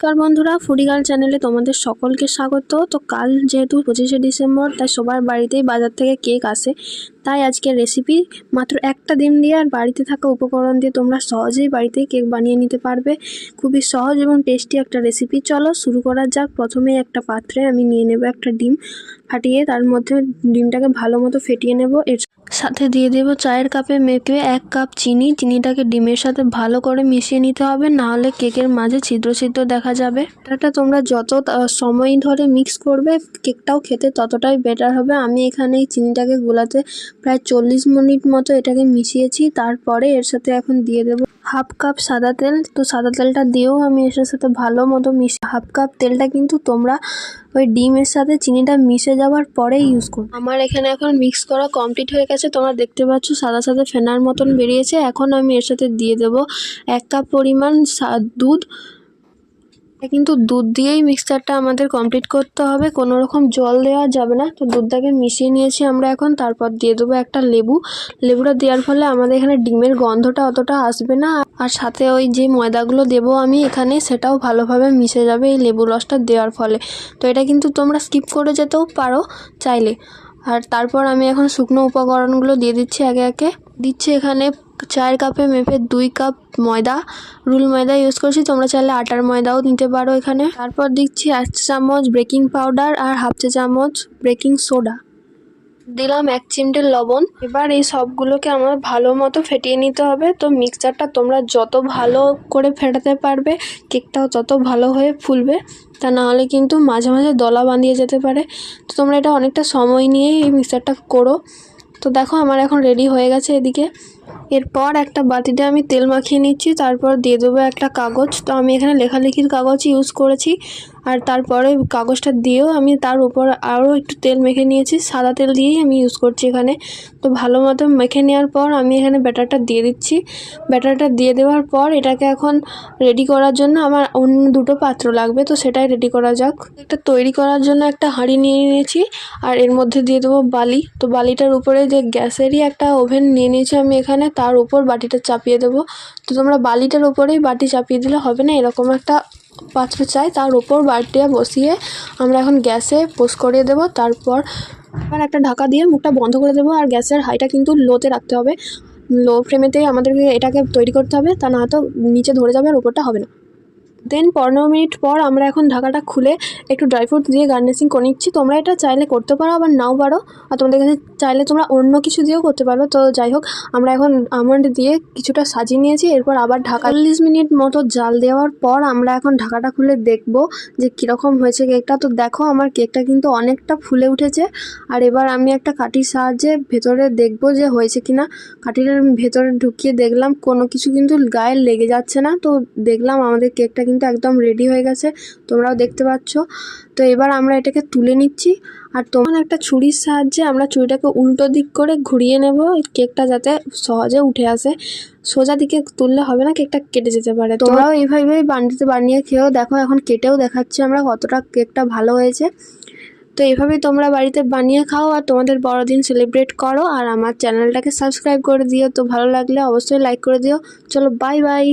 নমস্কার বন্ধুরা ফুডিগার্ল চ্যানেলে তোমাদের সকলকে স্বাগত। তো কাল যেহেতু পঁচিশে ডিসেম্বর, তাই সবার বাড়িতেই বাজার থেকে কেক আসে। তাই আজকের রেসিপি মাত্র একটা ডিম দিয়ে আর বাড়িতে থাকা উপকরণ দিয়ে তোমরা সহজেই বাড়িতেই কেক বানিয়ে নিতে পারবে। খুবই সহজ এবং টেস্টি একটা রেসিপি চলো শুরু করা যাক। প্রথমে একটা পাত্রে আমি নিয়ে নেব একটা ডিম। ফাটিয়ে তার মধ্যে ডিমটাকে ভালো মতো ফেটিয়ে নেব। এর সাথে দিয়ে দেবো চায়ের কাপে মেপে এক কাপ চিনি। চিনিটাকে ডিমের সাথে ভালো করে মিশিয়ে নিতে হবে। না হলে কেকের মাঝে ছিদ্র ছিদ্র দেখা যাবে। এটা তোমরা যত সময় ধরে মিক্স করবে কেকটাও খেতে ততটাই বেটার হবে। আমি এখানে এই চিনিটাকে গোলাতে প্রায় চল্লিশ মিনিট মতো এটাকে মিশিয়েছি, তারপরে এর সাথে এখন দিয়ে দেবো হাফ কাপ সাদা তেল। তো সাদা তেলটা দিয়েও আমি এর সাথে ভালো মতো মিশ হাফ কাপ তেলটা কিন্তু তোমরা ওই ডিমের সাথে চিনিটা মিশে যাওয়ার পরে ইউজ করো। আমার এখানে এখন মিক্স করা কমপ্লিট হয়ে গেছে। তোমরা দেখতে পাচ্ছ সাদা সাদা ফেনার মতন বেরিয়েছে। এখন আমি এর সাথে দিয়ে দেব এক কাপ পরিমাণ দুধ কিন্তু দুধ দিয়েই মিক্সচারটা আমাদের কমপ্লিট করতে হবে। কোনো রকম জল দেওয়া যাবে না। তো দুধটাকে মিশিয়ে নিয়েছি আমরা এখন। তারপর দিয়ে দেবো একটা লেবু। লেবুটা দেওয়ার ফলে আমাদের এখানে ডিমের গন্ধটা অতটা আসবে না। আর সাথে ওই যে ময়দাগুলো দেবো আমি এখানে, সেটাও ভালোভাবে মিশে যাবে এই লেবু রসটা দেওয়ার ফলে। তো এটা কিন্তু তোমরা স্কিপ করে যেতেও পারো চাইলে। আর তারপর আমি এখন শুকনো উপকরণগুলো দিয়ে দিচ্ছি একে একে। দিচ্ছি এখানে চায়ের কাপে মেপে দুই কাপ ময়দা, রুল ময়দা ইউজ করছি। তোমরা চাইলে আটার ময়দাও নিতে পারো এখানে। তারপর দিচ্ছি এক চামচ বেকিং পাউডার আর হাফ চা চামচ বেকিং সোডা দিলাম এক চিমটে লবণ। এবার এই সবগুলোকে আমার ভালো মতো ফেটিয়ে নিতে হবে। তো মিক্সচারটা তোমরা যত ভালো করে ফেটাতে পারবে কেকটাও তত ভালো হয়ে ফুলবে। তা না হলে কিন্তু মাঝে মাঝে দলা বাঁধিয়ে যেতে পারে। তো তোমরা এটা অনেকটা সময় নিয়েই এই মিক্সচারটা করো। তো দেখো আমার এখন রেডি হয়ে গেছে এদিকে। এরপর একটা বাটিতে আমি তেল মাখিয়ে নিচ্ছি, তারপর দিয়ে দেবো একটা কাগজ। তো আমি এখানে লেখালেখির কাগজ ইউজ করেছি, আর তারপরে কাগজটা দিয়েও আমি তার উপর আরও একটু তেল মেখে নিয়েছি, সাদা তেল দিয়েই আমি ইউজ করছি এখানে। তো ভালো মতো মেখে নেওয়ার পর আমি এখানে ব্যাটারটা দিয়ে দিচ্ছি। ব্যাটারটা দিয়ে দেওয়ার পর এটাকে এখন রেডি করার জন্য আমার অন্য দুটো পাত্র লাগবে, তো সেটাই রেডি করা যাক। এটা তৈরি করার জন্য একটা হাঁড়ি নিয়ে নিয়েছি, আর এর মধ্যে দিয়ে দেবো বালি। তো বালিটার উপরে যে গ্যাসেরই একটা ওভেন নিয়ে নিয়েছি আমি এখানে। তার উপর বাটিটা চাপিয়ে দেব। তো তোমরা বালিটার উপরেই বাটি চাপিয়ে দিলে হবে না, এরকম একটা পাত্র চাই। তার উপর বাটিটা বসিয়ে আমরা এখন গ্যাসে পোস্ট করিয়ে দেব। তারপর আবার একটা ঢাকা দিয়ে মুখটা বন্ধ করে দেবো আর গ্যাসের হাইটা কিন্তু লোতে রাখতে হবে। লো ফ্লেমেতেই আমাদেরকে এটাকে তৈরি করতে হবে, তা না তো নিচে ধরে যাবে আর উপরটা হবে না। দেন পনেরো মিনিট পর আমরা এখন ঢাকাটা খুলে একটু ড্রাই ফ্রুট দিয়ে গার্নিশিং করে নিচ্ছি। তোমরা এটা চাইলে করতে পারো, আবার নাও পারো। আর তোমাদের কাছে চাইলে তোমরা অন্য কিছু দিয়েও করতে পারো তো যাই হোক, আমরা এখন আমন্ড দিয়ে কিছুটা সাজিয়ে নিয়েছি। এরপর আবার ঢাকা চল্লিশ মিনিট মতো জাল দেওয়ার পর আমরা এখন ঢাকাটা খুলে দেখব যে কীরকম হয়েছে কেকটা তো দেখো, আমার কেকটা কিন্তু অনেকটা ফুলে উঠেছে। আর এবার আমি একটা কাঠির সাহায্যে ভেতরে দেখব যে হয়েছে কিনা। কাঠিটার ভেতরে ঢুকিয়ে দেখলাম, কোনো কিছু কিন্তু গায়ে লেগে যাচ্ছে না। তো দেখলাম আমাদের কেকটা কিন্তু একদম রেডি হয়ে গেছে, তোমরাও দেখতে পাচ্ছ। তো এবার আমরা এটাকে তুলে নিচ্ছি। আর তোমার একটা ছুরির সাহায্যে আমরা ছুরিটাকে উল্টো দিক করে ঘুরিয়ে নেব। কেকটা যাতে সহজে উঠে আসে। সোজা দিকে তুললে হবে না, কেকটা কেটে যেতে পারে। তোমরাও এইভাবেই বানিয়ে বানিয়ে খেয়েও দেখো, এখন কেটেও দেখাচ্ছি আমরা কতটা কেকটা ভালো হয়েছে। তো এইভাবেই তোমরা বাড়িতে বানিয়ে খাও আর তোমাদের বড়দিন সেলিব্রেট করো। আর আমার চ্যানেলটাকে সাবস্ক্রাইব করে দিও। তো ভালো লাগলে অবশ্যই লাইক করে দিও। চলো বাই বাই